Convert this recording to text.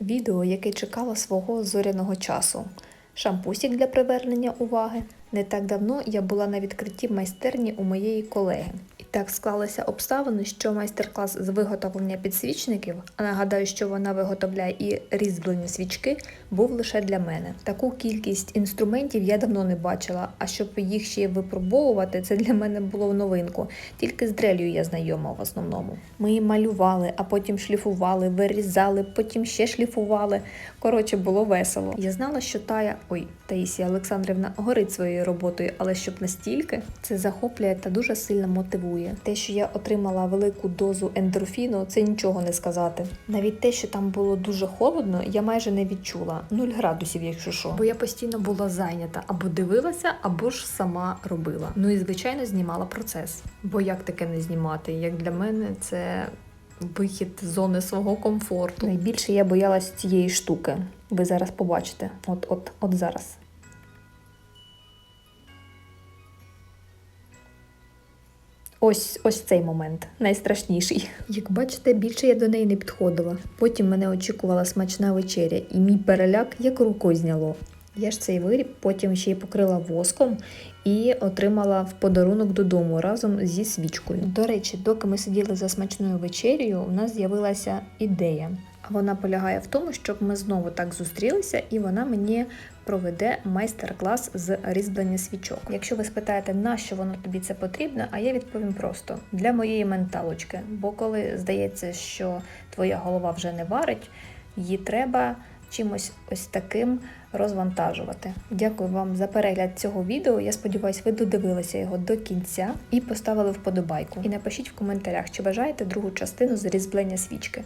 Відео, яке чекало свого зоряного часу. Шампусік для привернення уваги. Не так давно я була на відкритті майстерні у моєї колеги. Так склалися обставини, що майстер-клас з виготовлення підсвічників, а нагадаю, що вона виготовляє і різьблені свічки, був лише для мене. Таку кількість інструментів я давно не бачила, а щоб їх ще випробовувати, це для мене було в новинку. Тільки з дрелью я знайома в основному. Ми малювали, а потім шліфували, вирізали, потім ще шліфували. Коротше, було весело. Я знала, що Тая, ой, Таїсія Олександрівна горить своєю роботою, але щоб настільки це захоплює та дуже сильно мотивує. Те, що я отримала велику дозу ендорфіну, це нічого не сказати. Навіть те, що там було дуже холодно, я майже не відчула. 0 градусів, якщо що. Бо я постійно була зайнята або дивилася, або ж сама робила. Ну і звичайно знімала процес. Бо як таке не знімати? Як для мене це вихід з зони свого комфорту. Найбільше я боялась цієї штуки. Ви зараз побачите. От, от, от зараз. Ось ось цей момент найстрашніший. Як бачите, більше я до неї не підходила. Потім мене очікувала смачна вечеря, і мій переляк як рукою зняло. Я ж цей виріб потім ще й покрила воском і отримала в подарунок додому разом зі свічкою. До речі, доки ми сиділи за смачною вечерею, у нас з'явилася ідея. Вона полягає в тому, щоб ми знову так зустрілися, і вона мені проведе майстер-клас з різьблення свічок. Якщо ви спитаєте, на що воно тобі це потрібно, а я відповім просто для моєї менталочки. Бо коли здається, що твоя голова вже не варить, її треба чимось ось таким розвантажувати. Дякую вам за перегляд цього відео. Я сподіваюся, ви додивилися його до кінця і поставили вподобайку. І напишіть в коментарях, чи бажаєте другу частину з різьблення свічки.